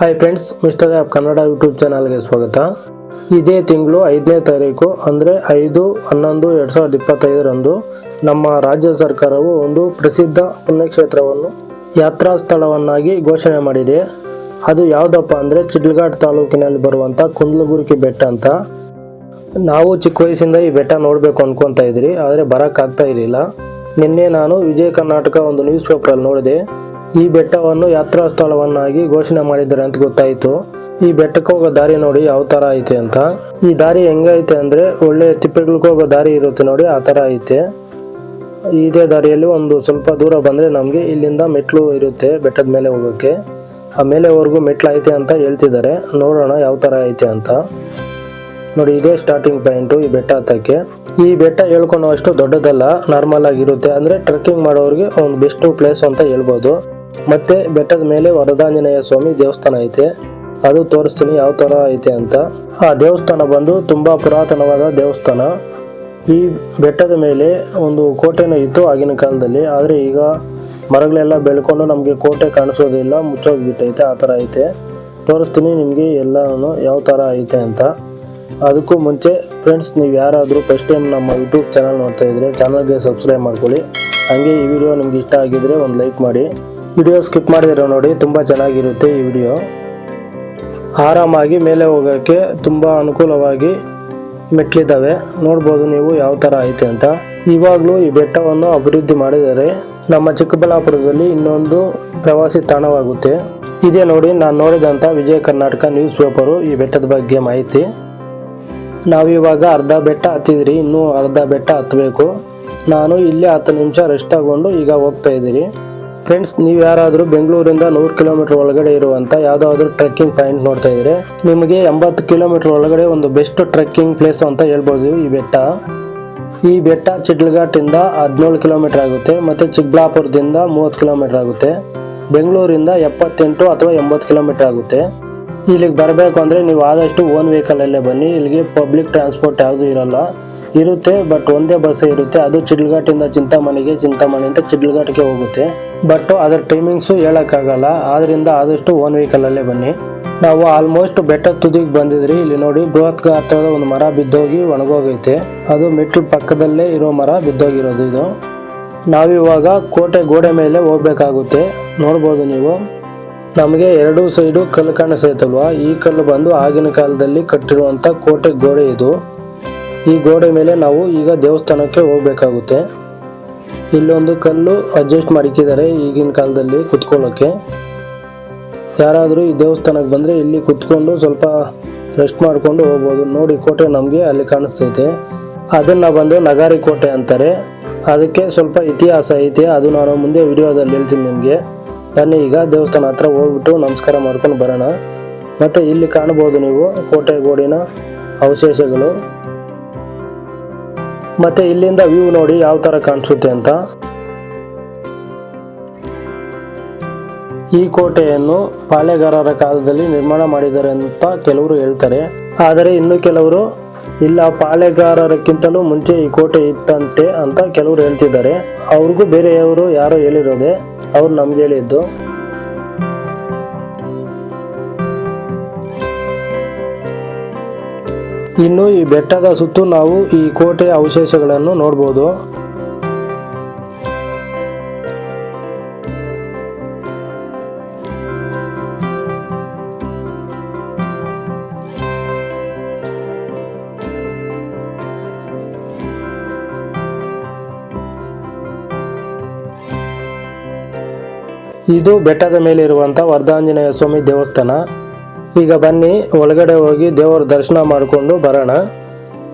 Hi friends mister app Kannada YouTube ಚಾನಲ್ಗೆ ಸ್ವಾಗತ. ಇದೇ ತಿಂಗಳು ಐದನೇ ತಾರೀಕು ಅಂದರೆ ಐದು ಹನ್ನೊಂದು ಎರಡು ಸಾವಿರದ ಇಪ್ಪತ್ತೈದರಂದು ನಮ್ಮ ರಾಜ್ಯ ಸರ್ಕಾರವು ಒಂದು ಪ್ರಸಿದ್ಧ ಪುಣ್ಯಕ್ಷೇತ್ರವನ್ನು ಯಾತ್ರಾ ಸ್ಥಳವನ್ನಾಗಿ ಘೋಷಣೆ ಮಾಡಿದೆ. ಅದು ಯಾವುದಪ್ಪ ಅಂದರೆ ಚಿಡ್ಲಘಾಟ್ ತಾಲೂಕಿನಲ್ಲಿ ಬರುವಂಥ ಕುಂದ್ಲಗುರ್ಕಿ ಬೆಟ್ಟ ಅಂತ. ನಾವು ಚಿಕ್ಕ ವಯಸ್ಸಿಂದ ಈ ಬೆಟ್ಟ ನೋಡಬೇಕು ಅನ್ಕೊತಾ ಇದ್ರಿ, ಆದರೆ ಬರೋಕ್ಕಾಗ್ತಾ ಇರಲಿಲ್ಲ. ನಿನ್ನೆ ನಾನು ವಿಜಯ ಕರ್ನಾಟಕ ಒಂದು ನ್ಯೂಸ್ ಪೇಪರಲ್ಲಿ ನೋಡಿದೆ. ಈ ಬೆಟ್ಟವನ್ನು ಯಾತ್ರಾ ಸ್ಥಳವನ್ನಾಗಿ ಘೋಷಣೆ ಮಾಡಿದ್ದಾರೆ ಅಂತ ಗೊತ್ತಾಯಿತು. ಈ ಬೆಟ್ಟಕ್ಕೆ ಹೋಗೋ ದಾರಿ ನೋಡಿ ಯಾವ ಥರ ಐತೆ ಅಂತ. ಈ ದಾರಿ ಹೆಂಗೈತೆ ಅಂದರೆ ಒಳ್ಳೆ ತಿಪ್ಪೆಗಳಿಗೆ ಹೋಗೋ ದಾರಿ ಇರುತ್ತೆ ನೋಡಿ ಆ ಥರ ಐತೆ. ಇದೇ ದಾರಿಯಲ್ಲಿ ಒಂದು ಸ್ವಲ್ಪ ದೂರ ಬಂದರೆ ನಮಗೆ ಇಲ್ಲಿಂದ ಮೆಟ್ಲು ಇರುತ್ತೆ ಬೆಟ್ಟದ ಮೇಲೆ ಹೋಗೋಕ್ಕೆ ಆ ಮೇಲೆವರೆಗೂ ಮೆಟ್ಲು ಐತೆ ಅಂತ ಹೇಳ್ತಿದ್ದಾರೆ. ನೋಡೋಣ ಯಾವ ಥರ ಐತೆ ಅಂತ. ನೋಡಿ, ಇದೇ ಸ್ಟಾರ್ಟಿಂಗ್ ಪಾಯಿಂಟು ಈ ಬೆಟ್ಟ ಹತ್ತಕ್ಕೆ. ಈ ಬೆಟ್ಟ ಹೇಳ್ಕೊಳ್ಳೋ ಅಷ್ಟು ದೊಡ್ಡದಲ್ಲ ನಾರ್ಮಲ್ ಆಗಿರುತ್ತೆ. ಅಂದರೆ ಟ್ರೆಕ್ಕಿಂಗ್ ಮಾಡೋರಿಗೆ ಒಂದು ಬೆಸ್ಟ್ ಪ್ಲೇಸ್ ಅಂತ ಹೇಳ್ಬೋದು. ಮತ್ತೆ ಬೆಟ್ಟದ ಮೇಲೆ ವರದಾಂಜನೇಯ ಸ್ವಾಮಿ ದೇವಸ್ಥಾನ ಐತೆ. ಅದು ತೋರಿಸ್ತೀನಿ ಯಾವ ಥರ ಐತೆ ಅಂತ. ಆ ದೇವಸ್ಥಾನ ಬಂದು ತುಂಬ ಪುರಾತನವಾದ ದೇವಸ್ಥಾನ. ಈ ಬೆಟ್ಟದ ಮೇಲೆ ಒಂದು ಕೋಟೆನೂ ಇತ್ತು ಆಗಿನ ಕಾಲದಲ್ಲಿ. ಆದರೆ ಈಗ ಮರಗಳೆಲ್ಲ ಬೆಳ್ಕೊಂಡು ನಮಗೆ ಕೋಟೆ ಕಾಣಿಸೋದಿಲ್ಲ, ಮುಚ್ಚೋಗ್ಬಿಟ್ಟೈತೆ, ಆ ಥರ ಐತೆ. ತೋರಿಸ್ತೀನಿ ನಿಮಗೆ ಎಲ್ಲನೂ ಯಾವ ಥರ ಐತೆ ಅಂತ. ಅದಕ್ಕೂ ಮುಂಚೆ ಫ್ರೆಂಡ್ಸ್ ನೀವು ಯಾರಾದರೂ ಫಸ್ಟ್ ಟೈಮ್ ನಮ್ಮ ಯೂಟ್ಯೂಬ್ ಚಾನಲ್ ನೋಡ್ತಾ ಇದ್ರೆ ಚಾನಲ್ಗೆ ಸಬ್ಸ್ಕ್ರೈಬ್ ಮಾಡ್ಕೊಳ್ಳಿ. ಹಾಗೆ ಈ ವಿಡಿಯೋ ನಿಮ್ಗೆ ಇಷ್ಟ ಆಗಿದ್ರೆ ಒಂದು ಲೈಕ್ ಮಾಡಿ. ವಿಡಿಯೋ ಸ್ಕಿಪ್ ಮಾಡಿದಿರೋ ನೋಡಿ, ತುಂಬ ಚೆನ್ನಾಗಿರುತ್ತೆ ಈ ವಿಡಿಯೋ. ಆರಾಮಾಗಿ ಮೇಲೆ ಹೋಗೋಕ್ಕೆ ತುಂಬ ಅನುಕೂಲವಾಗಿ ಮೆಟ್ಲಿದ್ದಾವೆ ನೋಡ್ಬೋದು ನೀವು ಯಾವ ಥರ ಐತೆ ಅಂತ. ಇವಾಗಲೂ ಈ ಬೆಟ್ಟವನ್ನು ಅಭಿವೃದ್ಧಿ ಮಾಡಿದರೆ ನಮ್ಮ ಚಿಕ್ಕಬಳ್ಳಾಪುರದಲ್ಲಿ ಇನ್ನೊಂದು ಪ್ರವಾಸಿ ತಾಣವಾಗುತ್ತೆ. ಇದೇ ನೋಡಿ, ನಾನು ನೋಡಿದಂಥ ವಿಜಯ ಕರ್ನಾಟಕ ನ್ಯೂಸ್ ಪೇಪರು ಈ ಬೆಟ್ಟದ ಬಗ್ಗೆ ಮಾಹಿತಿ. ನಾವಿವಾಗ ಅರ್ಧ ಬೆಟ್ಟ ಹತ್ತಿದ್ರಿ, ಇನ್ನೂ ಅರ್ಧ ಬೆಟ್ಟ ಹತ್ತಬೇಕು ನಾನು ಇಲ್ಲೇ ಹತ್ತು ನಿಮಿಷ ರೆಸ್ಟ್ ತಗೊಂಡು ಈಗ ಹೋಗ್ತಾ ಇದ್ದೀರಿ. ಫ್ರೆಂಡ್ಸ್ ನೀವು ಯಾರಾದರೂ ಬೆಂಗಳೂರಿಂದ ನೂರು ಕಿಲೋಮೀಟರ್ ಒಳಗಡೆ ಇರುವಂಥ ಯಾವುದಾದ್ರೂ ಟ್ರೆಕ್ಕಿಂಗ್ ಪಾಯಿಂಟ್ ನೋಡ್ತಾ ಇದ್ರೆ ನಿಮಗೆ ಎಂಬತ್ತು ಕಿಲೋಮೀಟರ್ ಒಳಗಡೆ ಒಂದು ಬೆಸ್ಟ್ ಟ್ರೆಕ್ಕಿಂಗ್ ಪ್ಲೇಸ್ ಅಂತ ಹೇಳ್ಬೋದು ಈ ಬೆಟ್ಟ. ಈ ಬೆಟ್ಟ ಚಿಡ್ಲಘಾಟಿಂದ ಹದಿನೇಳು ಕಿಲೋಮೀಟರ್ ಆಗುತ್ತೆ ಮತ್ತು ಚಿಕ್ಕಬಳ್ಳಾಪುರದಿಂದ ಮೂವತ್ತು ಕಿಲೋಮೀಟರ್ ಆಗುತ್ತೆ. ಬೆಂಗಳೂರಿಂದ ಎಪ್ಪತ್ತೆಂಟು ಅಥವಾ ಎಂಬತ್ತು ಕಿಲೋಮೀಟರ್ ಆಗುತ್ತೆ. ಇಲ್ಲಿಗೆ ಬರಬೇಕು ಅಂದರೆ ನೀವು ಆದಷ್ಟು ಓನ್ ವೆಹಿಕಲಲ್ಲೇ ಬನ್ನಿ. ಇಲ್ಲಿಗೆ ಪಬ್ಲಿಕ್ ಟ್ರಾನ್ಸ್ಪೋರ್ಟ್ ಯಾವುದೂ ಇರಲ್ಲ. ಇರುತ್ತೆ ಬಟ್ ಒಂದೇ ಬಸ್ ಇರುತ್ತೆ. ಅದು ಚಿಡ್ಲಘಾಟಿಂದ ಚಿಂತಾಮಣಿಗೆ ಚಿಂತಾಮಣಿಯಿಂದ ಚಿಡ್ಲಘಾಟ್ಗೆ ಹೋಗುತ್ತೆ. ಬಟ್ ಅದರ ಟೈಮಿಂಗ್ಸು ಹೇಳೋಕ್ಕಾಗಲ್ಲ. ಆದ್ದರಿಂದ ಆದಷ್ಟು ಓನ್ ವೆಹಿಕಲಲ್ಲೇ ಬನ್ನಿ. ನಾವು ಆಲ್ಮೋಸ್ಟ್ ಬೆಟ್ಟ ತುದಿಗೆ ಬಂದಿದ್ರಿ. ಇಲ್ಲಿ ನೋಡಿ ಬೃಹತ್ ಗಾತ್ರದ ಒಂದು ಮರ ಬಿದ್ದೋಗಿ ಒಣಗೋಗೈತೆ. ಅದು ಮೆಟ್ಲು ಪಕ್ಕದಲ್ಲೇ ಇರೋ ಮರ ಬಿದ್ದೋಗಿರೋದು ಇದು. ನಾವಿವಾಗ ಕೋಟೆ ಗೋಡೆ ಮೇಲೆ ಹೋಗ್ಬೇಕಾಗುತ್ತೆ. ನೋಡ್ಬೋದು ನೀವು. ನಮಗೆ ಎರಡು ಸೈಡು ಕಲ್ಲು ಕಾಣಿಸ್ತೈತಲ್ವಾ ಈ ಕಲ್ಲು ಬಂದು ಆಗಿನ ಕಾಲದಲ್ಲಿ ಕಟ್ಟಿರುವಂಥ ಕೋಟೆ ಗೋಡೆ ಇದು. ಈ ಗೋಡೆ ಮೇಲೆ ನಾವು ಈಗ ದೇವಸ್ಥಾನಕ್ಕೆ ಹೋಗ್ಬೇಕಾಗುತ್ತೆ. ಇಲ್ಲೊಂದು ಕಲ್ಲು ಅಡ್ಜಸ್ಟ್ ಮಾಡಿಕ್ಕಿದ್ದಾರೆ ಈಗಿನ ಕಾಲದಲ್ಲಿ ಕುತ್ಕೊಳ್ಳೋಕ್ಕೆ ಯಾರಾದರೂ ಈ ದೇವಸ್ಥಾನಕ್ಕೆ ಬಂದರೆ ಇಲ್ಲಿ ಕುತ್ಕೊಂಡು ಸ್ವಲ್ಪ ರೆಸ್ಟ್ ಮಾಡಿಕೊಂಡು ಹೋಗ್ಬೋದು. ನೋಡಿ ಕೋಟೆ ನಮಗೆ ಅಲ್ಲಿ ಕಾಣಿಸ್ತೈತೆ. ಅದನ್ನು ಬಂದು ನಗಾರಿ ಕೋಟೆ ಅಂತಾರೆ. ಅದಕ್ಕೆ ಸ್ವಲ್ಪ ಇತಿಹಾಸ ಐತೆ. ಅದು ನಾನು ಮುಂದೆ ವಿಡಿಯೋದಲ್ಲಿ ಹೇಳ್ತೀನಿ ನಿಮಗೆ. ಬನ್ನಿ ಈಗ ದೇವಸ್ಥಾನ ಹತ್ರ ಹೋಗ್ಬಿಟ್ಟು ನಮಸ್ಕಾರ ಮಾಡ್ಕೊಂಡು ಬರೋಣ. ಮತ್ತು ಇಲ್ಲಿ ಕಾಣ್ಬೋದು ನೀವು ಕೋಟೆ ಗೋಡಿನ ಅವಶೇಷಗಳು. ಮತ್ತು ಇಲ್ಲಿಂದ ವ್ಯೂ ನೋಡಿ ಯಾವ ಥರ ಕಾಣಿಸುತ್ತೆ ಅಂತ. ಈ ಕೋಟೆಯನ್ನು ಪಾಳೆಗಾರರ ಕಾಲದಲ್ಲಿ ನಿರ್ಮಾಣ ಮಾಡಿದ್ದಾರೆ ಅಂತ ಕೆಲವರು ಹೇಳ್ತಾರೆ. ಆದರೆ ಇನ್ನು ಕೆಲವರು, ಇಲ್ಲ, ಪಾಳೆಗಾರರಕ್ಕಿಂತಲೂ ಮುಂಚೆ ಈ ಕೋಟೆ ಇತ್ತಂತೆ ಅಂತ ಕೆಲವರು ಹೇಳ್ತಿದ್ದಾರೆ. ಅವ್ರಿಗೂ ಬೇರೆಯವರು ಯಾರೋ ಹೇಳಿರೋದೆ, ಅವ್ರು ನಮ್ಗೆ ಹೇಳಿದ್ದು. ಇನ್ನು ಈ ಬೆಟ್ಟದ ಸುತ್ತು ನಾವು ಈ ಕೋಟೆಯ ಅವಶೇಷಗಳನ್ನು ನೋಡ್ಬೋದು. ಇದು ಬೆಟ್ಟದ ಮೇಲೆ ಇರುವಂತಹ ವರದಾಂಜನೇಯ ಸ್ವಾಮಿ ದೇವಸ್ಥಾನ. ಈಗ ಬನ್ನಿ, ಒಳಗಡೆ ಹೋಗಿ ದೇವರ ದರ್ಶನ ಮಾಡಿಕೊಂಡು ಬರೋಣ.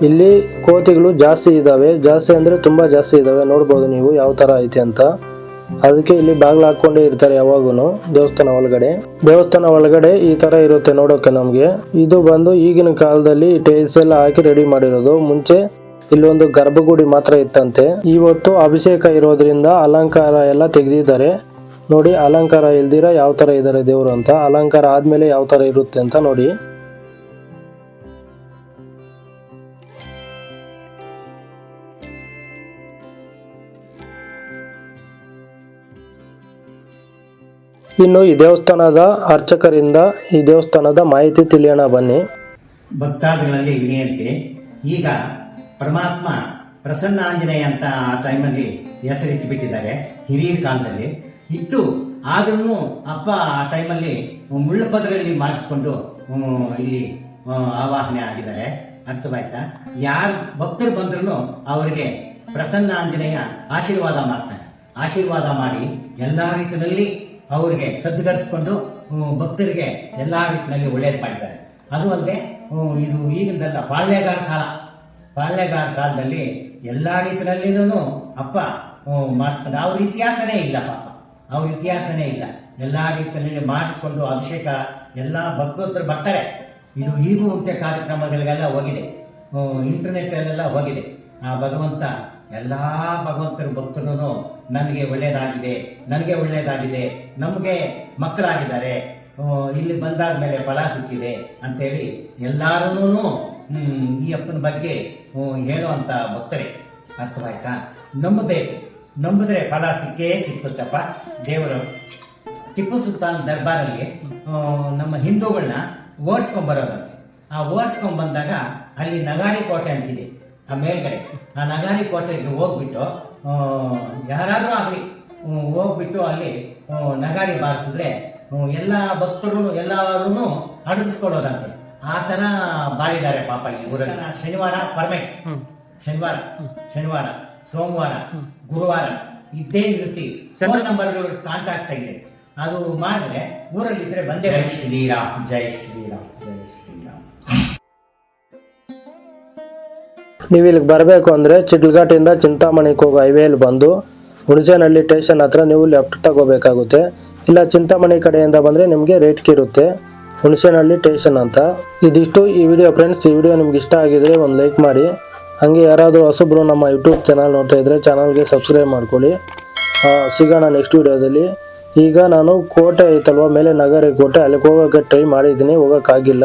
ಇಲ್ಲಿ ಕೋತಿಗಳು ಜಾಸ್ತಿ ಇದ್ದಾವೆ. ಜಾಸ್ತಿ ಅಂದರೆ ತುಂಬ ಜಾಸ್ತಿ ಇದ್ದಾವೆ. ನೋಡ್ಬೋದು ನೀವು ಯಾವ ಥರ ಐತೆ ಅಂತ. ಅದಕ್ಕೆ ಇಲ್ಲಿ ಬಾಗಿಲು ಹಾಕ್ಕೊಂಡೇ ಇರ್ತಾರೆ ಯಾವಾಗೂ ದೇವಸ್ಥಾನ ಒಳಗಡೆ. ದೇವಸ್ಥಾನ ಒಳಗಡೆ ಈ ಥರ ಇರುತ್ತೆ ನೋಡೋಕೆ ನಮಗೆ. ಇದು ಬಂದು ಈಗಿನ ಕಾಲದಲ್ಲಿ ಟೈಲ್ಸ್ ಎಲ್ಲ ಹಾಕಿ ರೆಡಿ ಮಾಡಿರೋದು. ಮುಂಚೆ ಇಲ್ಲೊಂದು ಗರ್ಭಗುಡಿ ಮಾತ್ರ ಇತ್ತಂತೆ. ಇವತ್ತು ಅಭಿಷೇಕ ಇರೋದ್ರಿಂದ ಅಲಂಕಾರ ಎಲ್ಲ ತೆಗೆದಿದ್ದಾರೆ. ನೋಡಿ, ಅಲಂಕಾರ ಇಲ್ದಿರ ಯಾವ ತರ ಇದ್ದಾರೆ ದೇವರು ಅಂತ. ಅಲಂಕಾರ ಆದ್ಮೇಲೆ ಯಾವ ತರ ಇರುತ್ತೆ ಅಂತ ನೋಡಿ. ಇನ್ನು ಈ ದೇವಸ್ಥಾನದ ಅರ್ಚಕರಿಂದ ಈ ದೇವಸ್ಥಾನದ ಮಾಹಿತಿ ತಿಳಿಯೋಣ ಬನ್ನಿ. ಭಕ್ತಾದಿಗಳಲ್ಲಿ ವಿನಂತಿ ಈಗ ಪರಮಾತ್ಮ ಪ್ರಸನ್ನ ಆಂಜನೇಯ ಅಂತ ಆ ಟೈಮಲ್ಲಿ ಹೆಸರಿಟ್ಟು ಬಿಟ್ಟಿದ್ದಾರೆ ಹಿರಿಯರ ಕಾಲದಲ್ಲಿ. ಇಟ್ಟು ಆದ್ರೂ ಅಪ್ಪ ಆ ಟೈಮಲ್ಲಿ ಮುಳ್ಳು ಪದರಲ್ಲಿ ಮಾಡಿಸ್ಕೊಂಡು ಇಲ್ಲಿ ಆವಾಹನೆ ಆಗಿದ್ದಾರೆ. ಅರ್ಥವಾಯ್ತಾ? ಯಾರು ಭಕ್ತರು ಬಂದ್ರೂ ಅವರಿಗೆ ಪ್ರಸನ್ನ ಆಂಜನೇಯ ಆಶೀರ್ವಾದ ಮಾಡ್ತಾರೆ. ಆಶೀರ್ವಾದ ಮಾಡಿ ಎಲ್ಲ ರೀತಿಯಲ್ಲಿ ಅವರಿಗೆ ಸದ್ಗರಿಸ್ಕೊಂಡು ಭಕ್ತರಿಗೆ ಎಲ್ಲ ರೀತಿಯಲ್ಲಿ ಒಳ್ಳೇದು ಮಾಡಿದ್ದಾರೆ. ಅದು ಅಲ್ಲದೆ ಇದು ಈಗಿಂದಲ್ಲ, ಪಾಳ್ಯಗಾರ ಕಾಲ. ಪಾಳ್ಯಗಾರ ಕಾಲದಲ್ಲಿ ಎಲ್ಲ ರೀತಿಯಲ್ಲಿನೂ ಅಪ್ಪ ಮಾಡಿಸ್ಕೊಂಡು ಅವ್ರ ಇತಿಹಾಸನೇ ಇಲ್ಲ ಪಾಪ. ಅವ್ರ ಇತಿಹಾಸನೇ ಇಲ್ಲ. ಎಲ್ಲ ರೀತಿಯಲ್ಲಿ ಮಾಡಿಸ್ಕೊಂಡು ಅಭಿಷೇಕ ಎಲ್ಲ ಭಕ್ತರು ಬರ್ತಾರೆ. ಇದು ಈಗೂ ಉಂಟೆ ಕಾರ್ಯಕ್ರಮಗಳಿಗೆಲ್ಲ ಹೋಗಿದೆ. ಇಂಟರ್ನೆಟ್ಟಲ್ಲೆಲ್ಲ ಹೋಗಿದೆ. ಆ ಭಗವಂತ ಎಲ್ಲ ಭಗವಂತರ ಭಕ್ತರು ನನಗೆ ಒಳ್ಳೆಯದಾಗಿದೆ ನನಗೆ ಒಳ್ಳೆಯದಾಗಿದೆ, ನಮಗೆ ಮಕ್ಕಳಾಗಿದ್ದಾರೆ ಇಲ್ಲಿ ಬಂದಾದ ಮೇಲೆ ಫಲ ಸಿಕ್ಕಿದೆ ಅಂತೇಳಿ ಎಲ್ಲರೂ ಈ ಅಪ್ಪನ ಬಗ್ಗೆ ಹೇಳುವಂಥ ಭಕ್ತರೇ. ಅರ್ಥವಾಯ್ತಾ? ನಂಬಬೇಕು. ನಂಬಿದ್ರೆ ಫಲ ಸಿಕ್ಕೇ ಸಿಕ್ಕುತ್ತಪ್ಪ. ದೇವರು ಟಿಪ್ಪು ಸುಲ್ತಾನ್ ದರ್ಬಾರಲ್ಲಿ ನಮ್ಮ ಹಿಂದೂಗಳನ್ನ ಓಡಿಸ್ಕೊಂಬರೋದಂತೆ. ಆ ಓಡಿಸ್ಕೊಂಡ್ ಬಂದಾಗ ಅಲ್ಲಿ ನಗಾರಿ ಕೋಟೆ ಅಂತಿದೆ ಆ ಮೇಲ್ಗಡೆ. ಆ ನಗಾರಿ ಕೋಟೆಗೆ ಹೋಗ್ಬಿಟ್ಟು ಯಾರಾದರೂ ಆಗಲಿ ಹೋಗ್ಬಿಟ್ಟು ಅಲ್ಲಿ ನಗಾರಿ ಬಾರಿಸಿದ್ರೆ ಎಲ್ಲ ಭಕ್ತರು ಎಲ್ಲರೂ ಅಡಗಿಸ್ಕೊಳ್ಳೋದಂತೆ ಆ ಥರ ಬಾಳಿದ್ದಾರೆ ಪಾಪ ಈ ಊರಲ್ಲಿ. ಶನಿವಾರ ಪರ್ಮೆಂಟ್ ಶನಿವಾರ. ಶನಿವಾರ. ಸೋಮವಾರ ಗುರುವಾರ ಇದ್ದೇ ಇರುತ್ತೆ. ಫೋನ್ ನಂಬರ್ಗಳು ಕಾಂಟ್ಯಾಕ್ಟ್ ಆಗಿದೆ. ಅದು ಮಾಡಿದ್ರೆ ಊರಲ್ಲಿ ಇದ್ರೆ ಬಂದೇ ಜೈ ಶ್ರೀರಾಮ್ ಜೈ ಶ್ರೀರಾಮ್ ಜೈ ಶ್ರೀರಾಮ್. ನೀವು ಇಲ್ಲಿಗೆ ಬರಬೇಕು ಅಂದರೆ ಚಿಟ್ಲಘಾಟಿಂದ ಚಿಂತಾಮಣಿಗೆ ಹೋಗೋ ಹೈವೇಲಿ ಬಂದು ಹುಣಸೇನಹಳ್ಳಿ ಸ್ಟೇಷನ್ ಹತ್ರ ನೀವು ಲೆಫ್ಟ್ ತಗೋಬೇಕಾಗುತ್ತೆ. ಇಲ್ಲ ಚಿಂತಾಮಣಿ ಕಡೆಯಿಂದ ಬಂದರೆ ನಿಮಗೆ ರೇಟ್ಗೆ ಇರುತ್ತೆ ಹುಣಸೇನಹಳ್ಳಿ ಸ್ಟೇಷನ್ ಅಂತ. ಇದಿಷ್ಟು ಈ ವಿಡಿಯೋ ಫ್ರೆಂಡ್ಸ್ ಈ ವಿಡಿಯೋ ನಿಮ್ಗೆ ಇಷ್ಟ ಆಗಿದ್ರೆ ಒಂದು ಲೈಕ್ ಮಾಡಿ. ಹಾಗೆ ಯಾರಾದರೂ ಹೊಸಬ್ರು ನಮ್ಮ ಯೂಟ್ಯೂಬ್ ಚಾನಲ್ ನೋಡ್ತಾ ಇದ್ದರೆ ಚಾನಲ್ಗೆ ಸಬ್ಸ್ಕ್ರೈಬ್ ಮಾಡ್ಕೊಳ್ಳಿ. ಸಿಗೋಣ ನೆಕ್ಸ್ಟ್ ವೀಡಿಯೋದಲ್ಲಿ ಈಗ ನಾನು ಕೋಟೆ ಐತಲ್ವ, ಮೇಲೆ ನಗರ ಕೋಟೆ, ಅಲ್ಲಿಗೆ ಹೋಗೋಕ್ಕೆ ಟ್ರೈ ಮಾಡಿದ್ದೀನಿ, ಹೋಗೋಕ್ಕಾಗಿಲ್ಲ.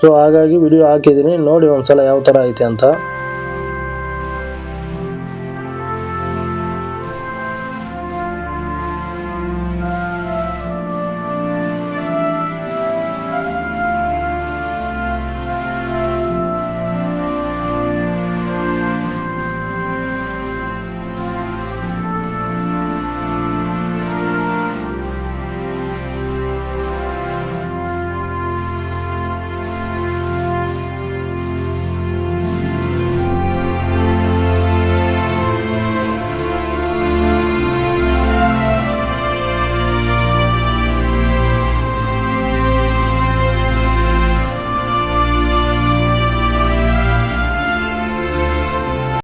ಸೊ ಹಾಗಾಗಿ ವಿಡಿಯೋ ಹಾಕಿದ್ದೀನಿ, ನೋಡಿ ಒಂದು ಸಲ ಯಾವ ಥರ ಐತೆ ಅಂತ.